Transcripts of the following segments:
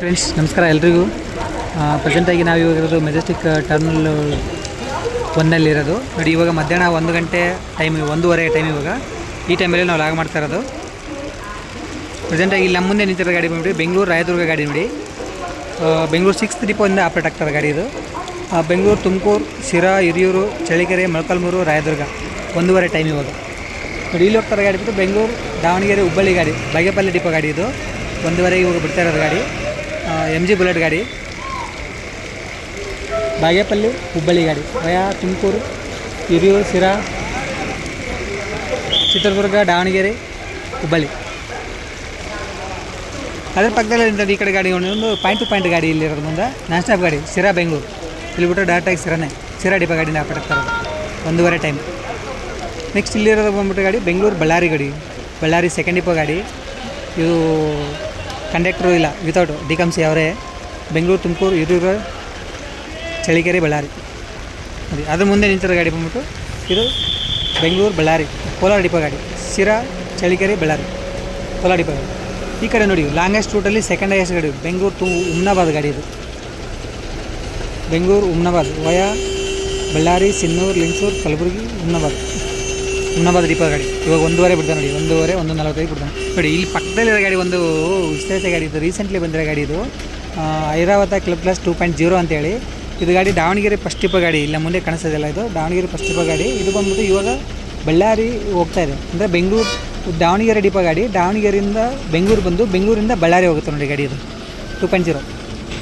Friends, ನಮಸ್ಕಾರ ಎಲ್ರಿಗೂ. ಪ್ರೆಸೆಂಟಾಗಿ ನಾವು ಇವಾಗ ಇರೋದು ಮೆಜೆಸ್ಟಿಕ್ ಟರ್ನಲ್ ಒಂದಲ್ಲಿರೋದು. ನೋಡಿ, ಇವಾಗ ಮಧ್ಯಾಹ್ನ ಒಂದು ಗಂಟೆ ಟೈಮ್ ಒಂದೂವರೆ ಟೈಮ್ ಇವಾಗ. ಈ ಟೈಮಲ್ಲಿ ನಾವು ಲಾಗ್ ಮಾಡ್ತಾ ಇರೋದು. ಪ್ರೆಸೆಂಟಾಗಿ ಇಲ್ಲಿ ನಮ್ಮ ಮುಂದೆ ನಿಂತಿರೋ ಗಾಡಿ ಬಂದ್ಬಿಟ್ಟು ಬೆಂಗಳೂರು ರಾಯದುರ್ಗ ಗಾಡಿ ನೋಡಿ. ಬೆಂಗಳೂರು ಸಿಕ್ಸ್ ಡಿಪೋಯಿಂದ ಆಪ್ರೇಟ್ ಆಗ್ತಾರೆ ಗಾಡಿ ಇದು. ಬೆಂಗಳೂರು, ತುಮಕೂರು, ಶಿರಾ, ಹಿರಿಯೂರು ಚಳಿಕೆರೆ ಮೊಳಕಾಲ್ಮೂರು, ರಾಯದುರ್ಗ. ಒಂದೂವರೆ ಟೈಮ್ ಇವಾಗ. ನೋಡಿ, ಇಲ್ಲಿ ಹೋಗ್ತಾರೆ ಗಾಡಿ ಬಿಟ್ಟು ಬೆಂಗಳೂರು, ದಾವಣಗೆರೆ, ಹುಬ್ಬಳ್ಳಿ ಗಾಡಿ, ಬಾಗೇಪಲ್ಲಿ ಡಿಪೋ ಗಾಡಿ ಇದು. ಒಂದೂವರೆಗೆ ಇವಾಗ ಬಿಡ್ತಾ ಇರೋದು ಗಾಡಿ. ಎಂ ಜಿ ಬುಲೆಟ್ ಗಾಡಿ. ಬಾಗೇಪಲ್ಲಿ ಹುಬ್ಬಳ್ಳಿ ಗಾಡಿ. ವಯಾ, ತುಮಕೂರು, ಹಿರಿಯೂರು, ಶಿರಾ, ಚಿತ್ರದುರ್ಗ, ದಾವಣಗೆರೆ, ಹುಬ್ಬಳ್ಳಿ. ಅದರ ಪಕ್ಕದಲ್ಲಿ ಈ ಕಡೆ ಗಾಡಿ ಒಂದು ಪಾಯಿಂಟ್ ಟು ಪಾಯಿಂಟ್ ಗಾಡಿ ಇಲ್ಲಿರೋದು ಮುಂದೆ. ನಾನ್ ಸ್ಟಾಪ್ ಗಾಡಿ ಸಿರಾ ಬೆಂಗಳೂರು. ಇಲ್ಲಿ ಬಿಟ್ಟು ಡೈರೆಕ್ಟಾಗಿ ಸಿರಾನೆ ಸಿರಾ ಡಿಪ ಗಾಡಿನ ಆಗ್ತಾರೆ ಒಂದೂವರೆ ಟೈಮ್ ನೆಕ್ಸ್ಟ್ ಇಲ್ಲಿರೋದು ಬಂದ್ಬಿಟ್ಟು ಗಾಡಿ ಬೆಂಗಳೂರು ಬಳ್ಳಾರಿ ಗಾಡಿ. ಬಳ್ಳಾರಿ ಸೆಕೆಂಡ್ ಡಿಪೋ ಗಾಡಿ. ಇದು ಕಂಡಕ್ಟ್ರು ಇಲ್ಲ. ವಿತೌಟ್ ಡಿ ಸಿ ಅವರೇ, ಬೆಂಗಳೂರು, ತುಮಕೂರು ಹಿರಿಯೂರು ಚಳಿಕೆರೆ ಬಳ್ಳಾರಿ. ಅದೇ, ಅದ್ರ ಮುಂದೆ ನಿಂತಿರೋ ಗಾಡಿ ಬಂದ್ಬಿಟ್ಟು ಇದು ಬೆಂಗಳೂರು, ಬಳ್ಳಾರಿ, ಕೋಲಾರ ಡಿಪೋ ಗಾಡಿ. ಶಿರಾ ಚಳಿಕೆರೆ ಬಳ್ಳಾರಿ. ಕೋಲಾರ ಡಿಪೋ ಗಾಡಿ. ಈ ಕಡೆ ನೋಡಿ ಲಾಂಗೆಸ್ಟ್ ರೂಟಲ್ಲಿ ಸೆಕೆಂಡ್ ಹೈಯೆಸ್ಟ್ ಗಾಡಿ ಬೆಂಗಳೂರು ತು, ಉಮ್ನಾಬಾದ್ ಗಾಡಿ ಇದು. ಬೆಂಗಳೂರು, ಉಮ್ನಾಬಾದ್, ವಯಾ, ಬಳ್ಳಾರಿ, ಸಿನ್ನೂರು, ಲಿಂಗಸೂರು, ಕಲಬುರಗಿ, ಉಮ್ನಾಬಾದ್. ಉಮ್ನಾಬಾದ್ ಡಿಪೋ ಗಾಡಿ. ಇವಾಗ ಒಂದೂವರೆ ಬಿಡ್ತಾನೆ ನೋಡಿ, ಒಂದೂವರೆ, ಒಂದು ನಲವತ್ತೈದು ಬಿಡ್ತಾನೆ ನೋಡಿ. ಇಲ್ಲಿ ಪಕ್ಕದಲ್ಲಿರೋ ಗಾಡಿ ಒಂದು ವಿಶೇಷ ಗಾಡಿ ಇದು. ರೀಸೆಂಟ್ಲಿ ಬಂದಿರೋ ಗಾಡಿ ಇದು. Airavat club plus two point zero ಅಂತೇಳಿ ಇದು ಗಾಡಿ ದಾವಣಗೆರೆ ಫಸ್ಟ್ ಇಪ್ಪ ಗಾಡಿ. ಇಲ್ಲ ಮುಂದೆ ಕಾಣಿಸೋದಿಲ್ಲ ಇದು? ದಾವಣಗೆರೆ ಫಸ್ಟ್ ಇಪ್ಪ ಗಾಡಿ. ಇದು ಬಂದ್ಬಿಟ್ಟು ಇವಾಗ ಬಳ್ಳಾರಿ ಹೋಗ್ತಾ ಇದೆ. ಅಂದರೆ ಬೆಂಗಳೂರು, ದಾವಣಗೆರೆ ಡಿಪ ಗಾಡಿ. ದಾವಣಗೆರೆಯಿಂದ ಬೆಂಗಳೂರು ಬಂದು ಬೆಂಗಳೂರಿಂದ ಬಳ್ಳಾರಿ ಹೋಗುತ್ತೆ ನೋಡಿ ಗಾಡಿ ಇದು. Two point zero.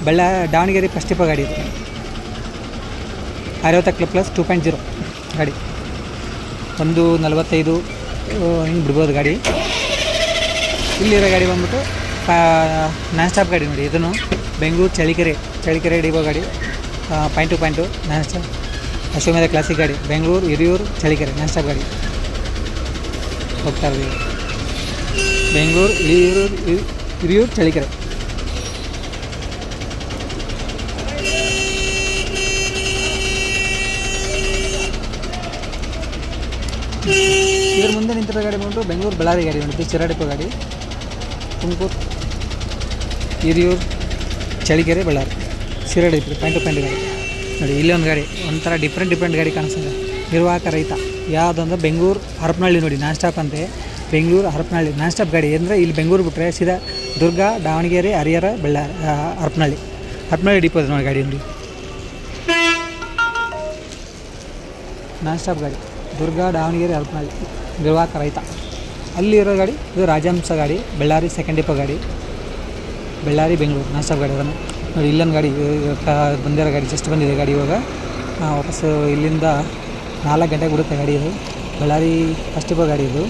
ಬಳ್ಳಾ, Davanagere first ಇಪ್ಪ ಗಾಡಿ ಇದು. Airavat club plus two point zero ಗಾಡಿ. ಒಂದು ನಲವತ್ತೈದು ಹಿಂಗೆ ಬಿಡ್ಬೋದು ಗಾಡಿ. ಇಲ್ಲಿರೋ ಗಾಡಿ ಬಂದ್ಬಿಟ್ಟು ನಾನ್ ಸ್ಟಾಪ್ ಗಾಡಿ ನೋಡಿ, ಇದನ್ನು ಬೆಂಗಳೂರು ಚಳಿಕೆರೆ ಚಳಿಕೆರೆ ಹಿಡಿಯೋ ಗಾಡಿ point to point, non stop. Ashwamedha classic ಗಾಡಿ, ಬೆಂಗಳೂರು, ಹಿರಿಯೂರು, ಚಳಿಕೆರೆ, ನಾನ್ ಸ್ಟಾಪ್ ಗಾಡಿ. ಹೋಗ್ತಾ ಇದ್ದೀವಿ. ಬೆಂಗಳೂರು, ಹಿರಿಯೂರು ಹಿರಿ- ಹಿರಿಯೂರು, ಚಳಿಕೆರೆ ಇದ್ರ ಮುಂದೆ ನಿಂತಿರೋ ಗಾಡಿ ಬಂದು ಬೆಂಗಳೂರು ಬಳ್ಳಾರಿ ಗಾಡಿ ಬಂದಿತ್ತು ಚಿರಾಡಿಪ ಗಾಡಿ. ತುಮಕೂರು, ಹಿರಿಯೂರು ಚಳಿಕೆರೆ ಬಳ್ಳಾರಿ. ಶಿರಡಿ ಪಾಯಿಂಟ್ ಪಾಯಿಂಟ್ ಗಾಡಿ. ನೋಡಿ ಇಲ್ಲೊಂದು ಗಾಡಿ, ಒಂಥರ ಡಿಫ್ರೆಂಟ್ ಡಿಫ್ರೆಂಟ್ ಗಾಡಿ ಕಾಣಿಸ್ತದೆ ನಿರ್ವಾಹಕ ರೈತ. ಯಾವುದಂದ್ರೆ ಬೆಂಗಳೂರು ಹರಪನಹಳ್ಳಿ ನೋಡಿ ನಾನ್ ಸ್ಟಾಪ್ ಅಂತೆ. ಬೆಂಗಳೂರು ಹರಪನಹಳ್ಳಿ ನಾನ್ ಸ್ಟಾಪ್ ಗಾಡಿ. ಅಂದರೆ ಇಲ್ಲಿ ಬೆಂಗಳೂರು ಬಿಟ್ಟರೆ ಸೀದಾ ದುರ್ಗ, ದಾವಣಗೆರೆ, ಹರಿಹರ ಬಳ್ಳಾರಿ ಹರಪನಹಳ್ಳಿ. ಹರಪನಹಳ್ಳಿ ಡಿಪೋ ನೋಡಿ ಗಾಡಿ ನೋಡಿ ನಾನ್ ಸ್ಟಾಪ್ ಗಾಡಿ. ದುರ್ಗ, ದಾವಣಗೆರೆ, ಹರಪನಹಳ್ಳಿ. ನಿರ್ವಾಹಕ ರೈತ. ಅಲ್ಲಿರೋ ಗಾಡಿ, ಇದು ರಾಜಹಂಸ ಗಾಡಿ, ಬಳ್ಳಾರಿ ಸೆಕೆಂಡ್ ಡಿಪೋ ಗಾಡಿ. ಬಳ್ಳಾರಿ, ಬೆಂಗಳೂರು ನಾನ್ ಗಾಡಿ ಅದನ್ನು. ನೋಡಿ, ಇಲ್ಲೊಂದು ಗಾಡಿ ಬಂದಿರೋ ಗಾಡಿ ಜಸ್ಟ್ ಬಂದಿದೆ ಗಾಡಿ ಇವಾಗ. ವಾಪಸ್ಸು ಇಲ್ಲಿಂದ ನಾಲ್ಕು ಗಂಟೆಗೆ ಬಿಡುತ್ತೆ ಗಾಡಿ ಇದು. ಬಳ್ಳಾರಿ ಫಸ್ಟ್ ಡಿಪೋ ಗಾಡಿ ಇದು.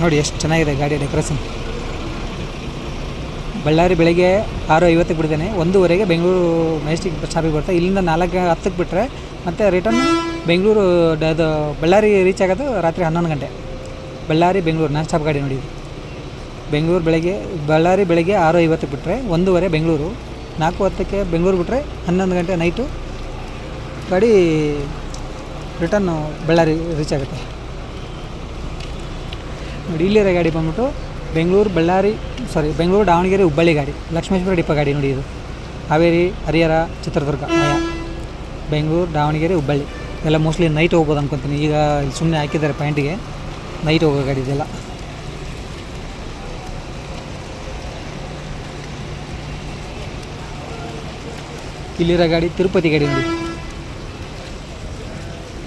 ನೋಡಿ, ಎಷ್ಟು ಚೆನ್ನಾಗಿದೆ ಗಾಡಿ ಡೆಕೋರೇಷನ್ ಬಳ್ಳಾರಿ ಬೆಳಗ್ಗೆ ಆರು ಐವತ್ತಕ್ಕೆ ಬಿಡ್ತೇನೆ. ಒಂದೂವರೆಗೆ ಬೆಂಗಳೂರು ಮೆಜೆಸ್ಟಿಕ್ ಬಸ್ ಸ್ಟಾಪಿಗೆ ಬರುತ್ತೆ ಇಲ್ಲಿಂದ ನಾಲ್ಕು ಹತ್ತಕ್ಕೆ ಬಿಟ್ಟರೆ ಮತ್ತೆ ರಿಟರ್ನ್ ಬೆಂಗಳೂರು ಅದು ಬಳ್ಳಾರಿ ರೀಚ್ ಆಗೋದು ರಾತ್ರಿ ಹನ್ನೊಂದು ಗಂಟೆ. ಬಳ್ಳಾರಿ, ಬೆಂಗಳೂರು, ನಾನ್ ಸ್ಟಾಪ್ ಗಾಡಿ ನೋಡಿ ಬೆಂಗಳೂರು ಬೆಳಗ್ಗೆ, ಬಳ್ಳಾರಿ ಬೆಳಗ್ಗೆ ಆರು ಐವತ್ತಕ್ಕೆ ಬಿಟ್ಟರೆ ಒಂದೂವರೆ ಬೆಂಗಳೂರು, ನಾಲ್ಕು ಹತ್ತಕ್ಕೆ ಬೆಂಗಳೂರು ಬಿಟ್ಟರೆ ಹನ್ನೊಂದು ಗಂಟೆ ನೈಟು ಗಾಡಿ ರಿಟರ್ನು ಬಳ್ಳಾರಿ ರೀಚ್ ಆಗುತ್ತೆ. ನೋಡಿ, ಇಲ್ಲಿರೋ ಗಾಡಿ ಬಂದ್ಬಿಟ್ಟು ಬೆಂಗಳೂರು, ಬಳ್ಳಾರಿ ಸಾರಿ ಬೆಂಗಳೂರು, ದಾವಣಗೆರೆ, ಹುಬ್ಬಳ್ಳಿ ಗಾಡಿ, ಲಕ್ಷ್ಮೇಶ್ವರ ಡಿಪ್ಪ ಗಾಡಿ ನೋಡಿ ಇದು. ಹಾವೇರಿ, ಹರಿಹರ, ಚಿತ್ರದುರ್ಗ ಆಯಾ ಬೆಂಗಳೂರು, ದಾವಣಗೆರೆ, ಹುಬ್ಬಳ್ಳಿ. ಎಲ್ಲ ಮೋಸ್ಟ್ಲಿ ನೈಟ್ ಹೋಗ್ಬೋದು ಅನ್ಕೊತೀನಿ. ಈಗ ಸುಮ್ಮನೆ ಹಾಕಿದ್ದಾರೆ ಪ್ಯಾಂಟಿಗೆ ನೈಟ್ ಹೋಗೋ ಗಾಡಿ ಇದೆಲ್ಲ. ಇಲ್ಲಿರೋ ಗಾಡಿ ತಿರುಪತಿ ಗಾಡಿ ನೋಡಿ.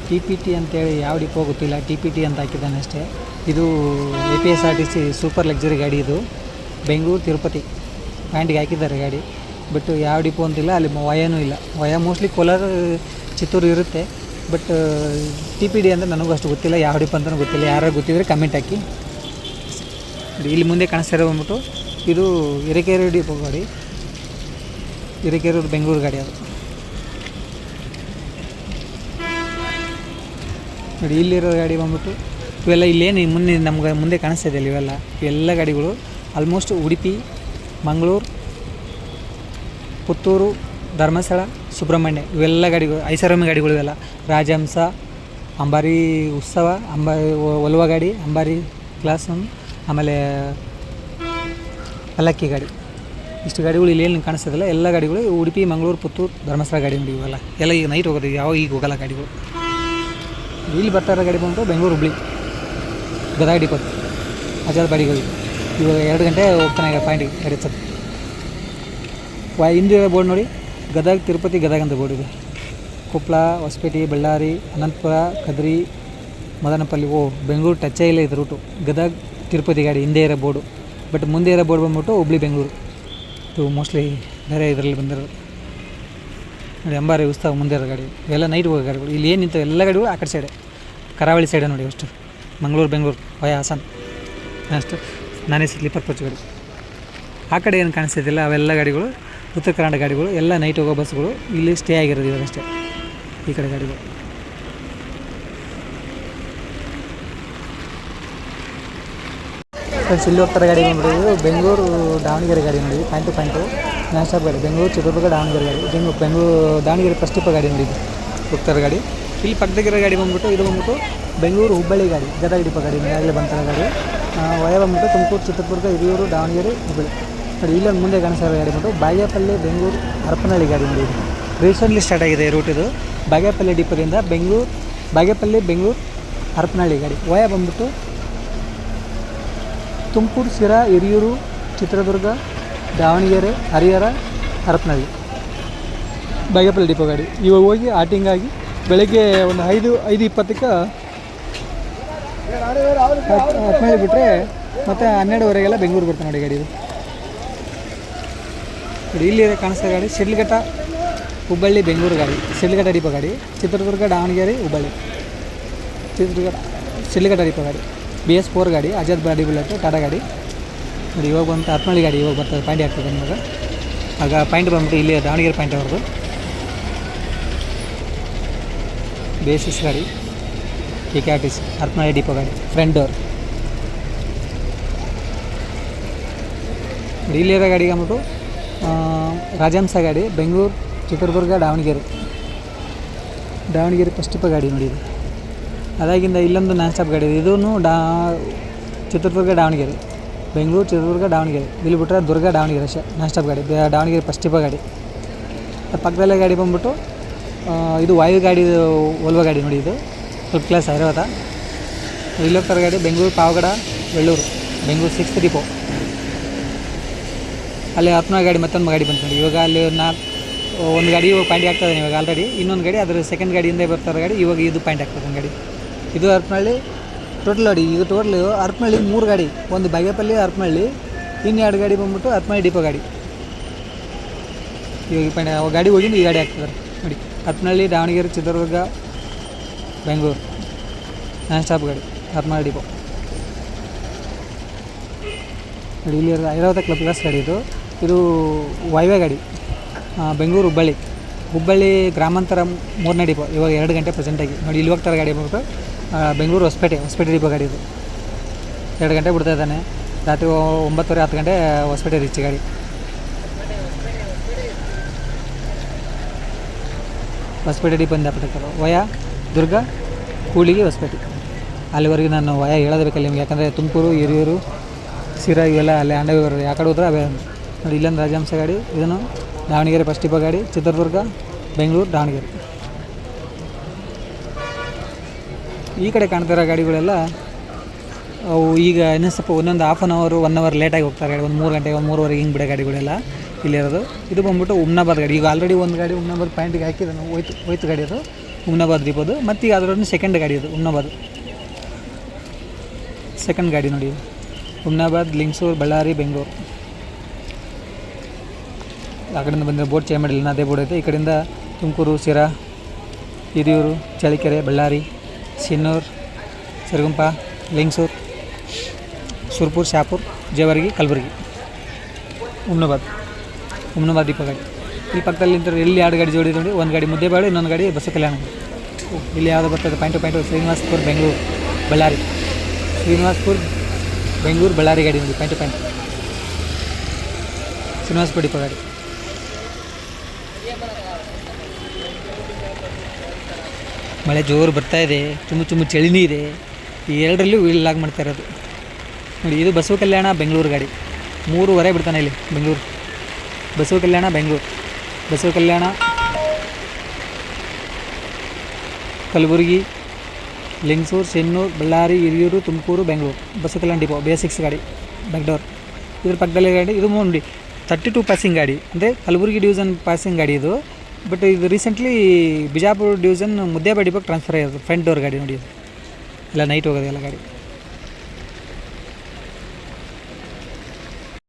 ಟಿ ಪಿ ಟಿ ಅಂತೇಳಿ ಯಾವ ಡಿಪೋ ಗೊತ್ತಿಲ್ಲ. ಟಿ ಪಿ ಟಿ ಅಂತ ಹಾಕಿದ್ದಾನೆ ಅಷ್ಟೇ. ಇದು A P S R T C super luxury ಗಾಡಿ ಇದು. ಬೆಂಗಳೂರು, ತಿರುಪತಿ. ಪ್ಯಾಂಟಿಗೆ ಹಾಕಿದ್ದಾರೆ ಗಾಡಿ. ಬಟ್ ಯಾವ ಡಿಪೋ ಅಂತಿಲ್ಲ, ಅಲ್ಲಿ ವಯನೂ ಇಲ್ಲ. ವಯ ಮೋಸ್ಟ್ಲಿ ಕೋಲಾರ, ಚಿತ್ತೂರು ಇರುತ್ತೆ. ಬಟ್, ಟಿ ಪಿ ಡಿ ಅಂದರೆ ನನಗೂ ಅಷ್ಟು ಗೊತ್ತಿಲ್ಲ. ಯಾವ ಡಿಪೋ ಅಂತಲೂ ಗೊತ್ತಿಲ್ಲ. ಯಾರು ಗೊತ್ತಿದ್ರೆ ಕಮೆಂಟ್ ಹಾಕಿ. ಇಲ್ಲಿ ಮುಂದೆ ಕಾಣಿಸ್ತಾ ಬಂದ್ಬಿಟ್ಟು, ಇದು ಹಿರೇಕೆರೂರು ಡಿಪೋ ಗಾಡಿ. ಹಿರೇಕೆರೂರು ಬೆಂಗಳೂರು ಗಾಡಿ ಅದು. ನೋಡಿ, ಇಲ್ಲಿರೋ ಗಾಡಿ ಬಂದ್ಬಿಟ್ಟು ಇವೆಲ್ಲ ಇಲ್ಲೇನು ಮುಂದೆ ನಮ್ಗೆ ಮುಂದೆ ಕಾಣಿಸ್ತಾ ಇದೆಯಲ್ಲ ಇವೆಲ್ಲ. ಇವೆಲ್ಲ ಗಾಡಿಗಳು ಆಲ್ಮೋಸ್ಟ್ ಉಡುಪಿ, ಮಂಗಳೂರು, ಪುತ್ತೂರು, ಧರ್ಮಸ್ಥಳ, ಸುಬ್ರಹ್ಮಣ್ಯ ಇವೆಲ್ಲ ಗಾಡಿಗಳು ಐಷಾರಾಮಿ ಗಾಡಿಗಳು ಇವೆಲ್ಲ. ರಾಜಹಂಸ, ಅಂಬಾರಿ ಉತ್ಸವ ಅಂಬಾರಿ ಒಲುವ ಗಾಡಿ, ಅಂಬಾರಿ ಕ್ಲಾಸ್ ಆಮೇಲೆ ಪಲ್ಲಕ್ಕಿ ಗಾಡಿ. ಇಷ್ಟು ಗಾಡಿಗಳು ಇಲ್ಲಿ ಏನು ಕಾಣಿಸ್ತದಲ್ಲ ಎಲ್ಲ ಗಾಡಿಗಳು ಉಡುಪಿ, ಮಂಗಳೂರು, ಪುತ್ತೂರು, ಧರ್ಮಸ್ಥಳ ಗಾಡಿ ಇವೆಲ್ಲ. ಎಲ್ಲ ಈಗ ನೈಟ್ ಹೋಗೋದು ಯಾವ ಈಗ ಹೋಗಲ್ಲ ಗಾಡಿಗಳು. ಇಲ್ಲಿ ಬರ್ತಾ ಇರೋ ಗಾಡಿ ಬಂದು ಬೆಂಗಳೂರು ಹುಬ್ಳಿ. ಗದಗ ಡಿಪೋ ಅಜಾದ್ ಬಾಡಿಗಳು ಇವಾಗ ಎರಡು ಗಂಟೆ ಹೋಗ್ತಾನೆ ಈಗ ಪಾಯಿಂಟಿಗೆ ಗಾಡಿ ಸರ್ ವಾ, ಹಿಂದೆ ಬೋರ್ಡ್ ನೋಡಿ. ಗದಗ ತಿರುಪತಿ ಗದಗ ಅಂತ ಬೋರ್ಡ್ ಇದೆ. ಕೊಪ್ಪಳ ಹೊಸಪೇಟೆ, ಬಳ್ಳಾರಿ, ಅನಂತಪುರ, ಕದ್ರಿ, ಮದನಪಲ್ಲಿ. ಓ, ಬೆಂಗಳೂರು ಟಚ್ಚೇ ಇಲ್ಲ ಇದು ರೂಟು ಗದಗ ತಿರುಪತಿ ಗಾಡಿ ಹಿಂದೆ ಇರೋ ಬೋರ್ಡು. ಬಟ್ ಮುಂದೆ ಇರೋ ಬೋರ್ಡ್ ಬಂದ್ಬಿಟ್ಟು ಹುಬ್ಳಿ, ಬೆಂಗಳೂರು. ಇದು ಮೋಸ್ಟ್ಲಿ ಬೇರೆ ಇದರಲ್ಲಿ ಬಂದಿರೋದು. ನೋಡಿ, ಅಂಬಾರಿ ಉತ್ಸವ ಮುಂದೆ ಇರೋ ಗಾಡಿ. ಎಲ್ಲ ನೈಟ್ ಹೋಗೋ ಗಾಡಿಗಳು ಇಲ್ಲಿ ಏನು ನಿಂತವೆ, ಎಲ್ಲ ಗಾಡಿಗಳು ಆ ಕಡೆ ಸೈಡೆ ಕರಾವಳಿ ಸೈಡೆ ನೋಡಿ ಅಷ್ಟು ಮಂಗಳೂರು, ಬೆಂಗಳೂರು, ವಯ, ಹಾಸನ್. ಅಷ್ಟು. ನಾನೇ ಸ್ಲೀಪರ್ ಕೋಚ್ ಗಾಡಿ. ಆ ಕಡೆ ಏನು ಕಾಣಿಸ್ತಿದ್ದಿಲ್ಲ ಅವೆಲ್ಲ ಗಾಡಿಗಳು ಉತ್ತರ ಕರ್ನಾಟಕ ಗಾಡಿಗಳು, ಎಲ್ಲ ನೈಟ್ ಹೋಗೋ ಬಸ್ಗಳು ಇಲ್ಲಿ ಸ್ಟೇ ಆಗಿರೋದು ಇವಾಗಷ್ಟೇ ಈ ಕಡೆ ಗಾಡಿಗಳು. ಫ್ರೆಂಡ್ಸ್ ಇಲ್ಲಿ ಹೋಗ್ತಾರೆ ಗಾಡಿ ಬಂದ್ಬಿಟ್ಟು ಬೆಂಗಳೂರು, ದಾವಣಗೆರೆ ಗಾಡಿ ನೋಡಿ. ಪಾಯಿಂಟ್ ಟು ಪಾಯಿಂಟು ನ್ಯಾಷನಲ್ ಗಾಡಿ ಬೆಂಗಳೂರು, ಚಿತ್ರದುರ್ಗ, ದಾವಣಗೆರೆ ಗಾಡಿ. ಬೆಂಗಳೂರು ಬೆಂಗಳೂರು, ದಾವಣಗೆರೆ ಫಸ್ಟ್ ಟಿಪ್ಪ ಗಾಡಿ ನೋಡಿ ಹೋಗ್ತಾರೆ ಗಾಡಿ. ಇಲ್ಲಿ ಪಕ್ಕದಾಗಿರೋ ಗಾಡಿ ಬಂದ್ಬಿಟ್ಟು, ಇದು ಬಂದ್ಬಿಟ್ಟು ಬೆಂಗಳೂರು ಹುಬ್ಬಳ್ಳಿ ಗಾಡಿ. ಗದಗ ಡಿಪ ಗಾಡಿ. ಈಗಾಗಲೇ ಬಂತಾರೆ ಗಾಡಿ. ವಯ ಬಂದ್ಬಿಟ್ಟು ತುಮಕೂರು, ಚಿತ್ರದುರ್ಗ, ಹಿರಿಯೂರು, ದಾವಣಗೆರೆ, ಹುಬ್ಬಳ್ಳಿ. ನೋಡಿ ಇಲ್ಲೊಂದು ಮುಂದೆ ಕಾಣಿಸ್ತಾರೆ ಗಾಡಿ ಬಂದು ಬಾಗೇಪಲ್ಲಿ, ಬೆಂಗಳೂರು, ಹರಪನಹಳ್ಳಿ ಗಾಡಿ ನೋಡಿ ರೀಸೆಂಟ್ಲಿ ಸ್ಟಾರ್ಟ್ ಆಗಿದೆ ರೂಟ್ ಇದು. ಬಾಗೇಪಲ್ಲಿ ಡಿಪೋದಿಂದ ಬೆಂಗಳೂರು, ಬಾಗೇಪಲ್ಲಿ, ಬೆಂಗಳೂರು, ಹರಪನಹಳ್ಳಿ ಗಾಡಿ. ವಯ ಬಂದ್ಬಿಟ್ಟು ತುಮಕೂರು ಸಿರಾ ಹಿರಿಯೂರು, ಚಿತ್ರದುರ್ಗ, ದಾವಣಗೆರೆ, ಹರಿಹರ, ಹರಪನಹಳ್ಳಿ. ಬಾಗೇಪಲ್ಲಿ ಡಿಪೋ ಗಾಡಿ. ಇವಾಗ ಹೋಗಿ ಆಟಿಂಗಾಗಿ ಬೆಳಗ್ಗೆ ಒಂದು ಐದು ಐದು ಇಪ್ಪತ್ತಕ್ಕೆ ಹತ್ತು ಬಿಟ್ಟರೆ ಮತ್ತು ಹನ್ನೆರಡುವರೆಗೆಲ್ಲ ಬೆಂಗಳೂರು ಬರ್ತಾನೆ ನೋಡಿ ಗಾಡಿ ಇದು. ಇಲ್ಲಿ ಕಾಣಿಸ್ತಾ ಗಾಡಿ. ಶಿಡ್ಲಘಟ್ಟ, ಹುಬ್ಬಳ್ಳಿ, ಬೆಂಗಳೂರು ಗಾಡಿ. ಶಿಡ್ಲಘಟ್ಟ ಡಿಪೋ ಗಾಡಿ. ಚಿತ್ರದುರ್ಗ, ದಾವಣಗೆರೆ, ಹುಬ್ಬಳ್ಳಿ. ಚಿತ್ರದುರ್ಗ, ಶಿಡ್ಲಘಟ್ಟ ಡಿಪೋ ಗಾಡಿ. ಬಿ ಎಸ್ ಫೋರ್ ಗಾಡಿ, ಅಜಾದ್ ಬಾಡಿ ಬುಲೆಟ್ ಟಾಟಾ ಗಾಡಿ. ನೋಡಿ, ಇವಾಗ ಬಂತು ಹತ್ಮಳ್ಳಿ ಗಾಡಿ ಇವಾಗ ಬರ್ತದೆ ಪಾಯಿಂಟ್ ಆಗ್ತದೆ ನಿಮಗೆ. ಆಗ ಪಾಯಿಂಟ್ ಬಂದ್ಬಿಟ್ಟು ಇಲ್ಲಿ ದಾವಣಗೆರೆ ಪಾಯಿಂಟ್ ಅವ್ರದ್ದು. ಬೇಸಿಸ್ ಗಾಡಿ K K R T C Hatmalli depot ಗಾಡಿ ಫ್ರಂಟ್ ಡೋರ್ ಇಲ್ಲಿರೋ ಗಾಡಿಗೆ ಅಂದ್ಬಿಟ್ಟು ರಾಜಹಂಸ ಗಾಡಿ, ಬೆಂಗಳೂರು, ಚಿತ್ರದುರ್ಗ, ದಾವಣಗೆರೆ. ದಾವಣಗೆರೆ ಫಸ್ಟ್ ಟಿಪ್ಪ ಗಾಡಿ ನೋಡಿ ಅದಾಗಿಂದ ಇಲ್ಲೊಂದು ನಾನ್ ಸ್ಟಾಪ್ ಗಾಡಿ ಇದೆ. ಇದೂ ಡಾ ಚಿತ್ರದುರ್ಗ, ದಾವಣಗೆರೆ. ಬೆಂಗಳೂರು, ಚಿತ್ರದುರ್ಗ, ದಾವಣಗೆರೆ. ಇಲ್ಲಿ ಬಿಟ್ಟರೆ ದುರ್ಗ, ದಾವಣಗೆರೆ ಅಷ್ಟೇ. ನಾನ್ ಸ್ಟಾಪ್ ಗಾಡಿ. ದಾವಣಗೆರೆ ಟಿಪ್ಪ ಗಾಡಿ. ಪಕ್ಕದಲ್ಲೇ ಗಾಡಿ ಬಂದ್ಬಿಟ್ಟು ಇದು ವಾಯು ಗಾಡಿ ಒಲ್ವ ಗಾಡಿ ನೋಡಿ ಇದು. ಫುಲ್ ಕ್ಲಾಸ್ ಐರಾವತ ಇಲ್ಲಿ ಹೋಗ್ತಾರೆ ಗಾಡಿ. ಬೆಂಗಳೂರು, ಪಾವಗಡ ಬೆಳ್ಳೂರು ಬೆಂಗಳೂರು ಸಿಕ್ಸ್ ಡಿಪೋ ಅಲ್ಲಿ ಹತ್ತನೇ ಗಾಡಿ, ಮತ್ತೊಂದು ಗಾಡಿ ಬಂತು ನೋಡಿ. ಇವಾಗ ಅಲ್ಲಿ ನಾಲ್ಕು ಒಂದು ಗಾಡಿ ಇವಾಗ ಪಾಯಿಂಟ್ ಆಗ್ತದೆ ಇವಾಗ ಆಲ್ರೆಡಿ ಇನ್ನೊಂದು ಗಾಡಿ, ಅದರ ಸೆಕೆಂಡ್ ಗಾಡಿಯಿಂದ ಬರ್ತಾರೆ ಗಾಡಿ. ಇವಾಗ ಇದು ಪಾಯಿಂಟ್ ಆಗ್ತದೆ ಗಾಡಿ. ಇದು ಹರಪನಹಳ್ಳಿ ಟೋಟಲ್ ಗಾಡಿ ಇದು ಟೋಟಲ್ ಹರಪನಹಳ್ಳಿ ಮೂರು ಗಾಡಿ. ಒಂದು ಬಾಗೇಪಲ್ಲಿ ಹರಪನಹಳ್ಳಿ ಇನ್ನೆರಡು ಗಾಡಿ ಬಂದ್ಬಿಟ್ಟು ಹರಪನಹಳ್ಳಿ ಡಿಪೋ ಗಾಡಿ. ಇವಾಗ ಪಾಯಿಂಟ್ ಗಾಡಿ ಹೋಗಿದ್ದು ಈ ಗಾಡಿ ಹಾಕ್ತಿದ್ದಾರೆ. ನೋಡಿ ಹರಪನಹಳ್ಳಿ ದಾವಣಗೆರೆ, ಚಿತ್ರದುರ್ಗ, ಬೆಂಗಳೂರು. ನಾನ್ ಸ್ಟಾಪ್ ಗಾಡಿ ಹರಪನಹಳ್ಳಿ ಡಿಪೋ ನೋಡಿ, ಇಲ್ಲಿ ಐರಾವತ ಕ್ಲಬ್ ಕ್ಲಾಸ್ ಗಾಡಿ ಇದು. ಇದು ವೈವೆ ಗಾಡಿ. ಬೆಂಗಳೂರು ಹುಬ್ಬಳ್ಳಿ ಹುಬ್ಬಳ್ಳಿ ಗ್ರಾಮಾಂತರ ಮೂರನೇ ಡಿಪೋ ಇವಾಗ ಎರಡು ಗಂಟೆ ಪ್ರೆಸೆಂಟಾಗಿ ನೋಡಿ ಇಲ್ಲಿ ಹೋಗ್ತಾರೆ ಗಾಡಿ ಬಂದ್ಬಿಟ್ಟು ಬೆಂಗಳೂರು ಹೊಸಪೇಟೆ ಹೊಸಪೇಟೆ ಡಿಪೋ ಗಾಡಿ ಇದು ಎರಡು ಗಂಟೆ ಬಿಡ್ತಾ ಇದ್ದಾನೆ. ರಾತ್ರಿ ಒಂಬತ್ತುವರೆ, ಹತ್ತು ಗಂಟೆ ಹೊಸಪೇಟೆ ರೀಚ್ ಗಾಡಿ. ಹೊಸಪೇಟೆ ಡಿಪೋಯಿಂದ ಬಿಟ್ಟಿರ್ತಾರೆ ವಯ, ದುರ್ಗ ಕೂಳಿಗೆ ಹೊಸಪೇಟೆ ಅಲ್ಲಿವರೆಗೆ ನಾನು ವಯ ಹೇಳೋದಬೇಕಲ್ಲ ನಿಮ್ಗೆ. ಯಾಕಂದರೆ ತುಮಕೂರು, ಹಿರಿಯೂರು ಸಿರಾ ಇವೆಲ್ಲ ಅಲ್ಲಿ ಅಂಡವಿ ಯಾಕಡೆ ಕಡೆ ಹೋದ್ರೆ ಅವೇ ನೋಡಿ, ಇಲ್ಲೊಂದು ರಾಜಹಂಸ ಗಾಡಿ, ಇದನ್ನು ದಾವಣಗೆರೆ ಫಸ್ಟ್ ಡಿಪ ಗಾಡಿ, ಚಿತ್ರದುರ್ಗ, ಬೆಂಗಳೂರು, ದಾವಣಗೆರೆ. ಈ ಕಡೆ ಕಾಣ್ತಿರೋ ಗಾಡಿಗಳೆಲ್ಲ, ಅವು ಈಗ ಇನ್ನೂ ಸ್ವಲ್ಪ ಒಂದೊಂದು ಹಾಫ್ ಆನ್ ಅವರು ಒನ್ ಅವರ್ ಲೇಟಾಗಿ ಹೋಗ್ತಾರೆ. ಒಂದು ಮೂರು ಗಂಟೆಗೆ, ಒಂದು ಮೂರುವರೆಗೆ ಹಿಂಗೆ ಬಿಡೋ ಗಾಡಿಗಳೆಲ್ಲ ಇಲ್ಲಿರೋದು. ಇದು ಬಂದ್ಬಿಟ್ಟು ಉಮ್ನಾಬಾದ್ ಗಾಡಿ. ಈಗ ಆಲ್ರೆಡಿ ಒಂದು ಗಾಡಿ ಉಮ್ನಾಬಾದ್ ಪಾಯಿಂಟ್ಗೆ ಹಾಕಿದ ಹೋಯ್ತು ಹೋಯ್ತು ಗಾಡಿ ಅದು. ಉಮ್ನಾಬಾದ್ ದೀಪದು ಮತ್ತು ಈಗ ಅದರೊಂದು ಸೆಕೆಂಡ್ ಗಾಡಿ ಅದು, ಉಮ್ನಾಬಾದ್. ಸೆಕೆಂಡ್ ಗಾಡಿ ನೋಡಿ. ಉಮ್ನಾಬಾದ್, ಲಿಂಗ್ಸೂರು, ಬಳ್ಳಾರಿ, ಬೆಂಗಳೂರು. ಆ ಕಡೆಯಿಂದ ಬಂದರೆ ಬೋಟ್ ಚೇಂಜ್ ಮಾಡಿಲ್ಲ ಅದೇ ಬೋರ್ಡ್ ಐತೆ. ಈ ಕಡೆಯಿಂದ ತುಮಕೂರು ಸಿರಾ ಹಿರಿಯೂರು ಚಳಿಕೆರೆ ಬಳ್ಳಾರಿ. ಸಿನ್ನೂರು ಸಿರುಗುಂಪ, ಲಿಂಗ್ಸೂರು, ಸುರ್ಪುರ್, ಶಾಪುರ್, ಜೇವರ್ಗಿ, ಕಲಬುರ್ಗಿ. ಉಮ್ನಬಾದ್. ಉಮ್ನಬಾದ್ ದೀಪ ಗಾಡಿ ಈ ಪಕ್ಕದಲ್ಲಿ ನಿಂತರೆ ಎಲ್ಲಿ ಎರಡು ಗಾಡಿ ಜೋಡಿ ನೋಡಿ, ಒಂದು ಗಾಡಿ ಮುದ್ದೆಬಾಳು, ಇನ್ನೊಂದು ಗಾಡಿ ಬಸ್ಸು ಕಲ್ಯಾಣ. ಇಲ್ಲಿ ಯಾವುದು ಬರ್ತದೆ, point to point Srinivaspur, Bengaluru, Ballari. Srinivaspur, Bengaluru, Ballari ಗಾಡಿ ನೋಡಿ, point to point. Srinivasapura depot ಗಾಡಿ. ಮಳೆ ಜೋರು ಬರ್ತಾ ಇದೆ, ಚುಮ್ಮು ಚುಮ್ಮು ಚಳಿನೂ ಇದೆ. ಈ ಎರಡರಲ್ಲೂ ವೀಲ್ ಲಾಗ್ ಮಾಡ್ತಾ ಇರೋದು. ನೋಡಿ, ಇದು ಬಸವ ಕಲ್ಯಾಣ ಬೆಂಗಳೂರು ಗಾಡಿ. ಮೂರುವರೆ ಬಿಡ್ತಾನೆ ಇಲ್ಲಿ, ಬೆಂಗಳೂರು. ಬಸವ ಕಲ್ಯಾಣ ಬೆಂಗಳೂರು. ಬಸವ ಕಲ್ಯಾಣ, ಕಲಬುರಗಿ, ಲಿಂಗಸೂರು, ಚೆನ್ನೂರು, ಬಳ್ಳಾರಿ, ಹಿರಿಯೂರು, ತುಮಕೂರು, ಬೆಂಗಳೂರು. ಬಸವ ಕಲ್ಯಾಣ ಡಿಪೋ ಬೇಸಿಕ್ಸ್ ಗಾಡಿ ಬ್ಯಾಕ್ಡೋರ್ ಇದ್ರ ಪಕ್ಕದಲ್ಲಿ ಗಾಡಿ, ಇದು ನೋಡಿ ತರ್ಟಿ ಟು ಪಾಸಿಂಗ್ ಗಾಡಿ. ಅಂದರೆ ಕಲಬುರಗಿ ಡಿವಿಷನ್ ಪಾಸಿಂಗ್ ಗಾಡಿ ಇದು. ಬಟ್ ಇದು ರೀಸೆಂಟ್ಲಿ ಬಿಜಾಪುರ ಡಿವಿಷನ್ ಮುದ್ದೇಬಾಡಿ ಬಗ್ಗೆ ಟ್ರಾನ್ಸ್ಫರ್ ಆಗಿರೋದು ಫ್ರಂಟ್ ಡೋರ್ ಗಾಡಿ ನೋಡಿ. ಇಲ್ಲ ನೈಟ್ ಹೋಗೋದು ಎಲ್ಲ ಗಾಡಿ.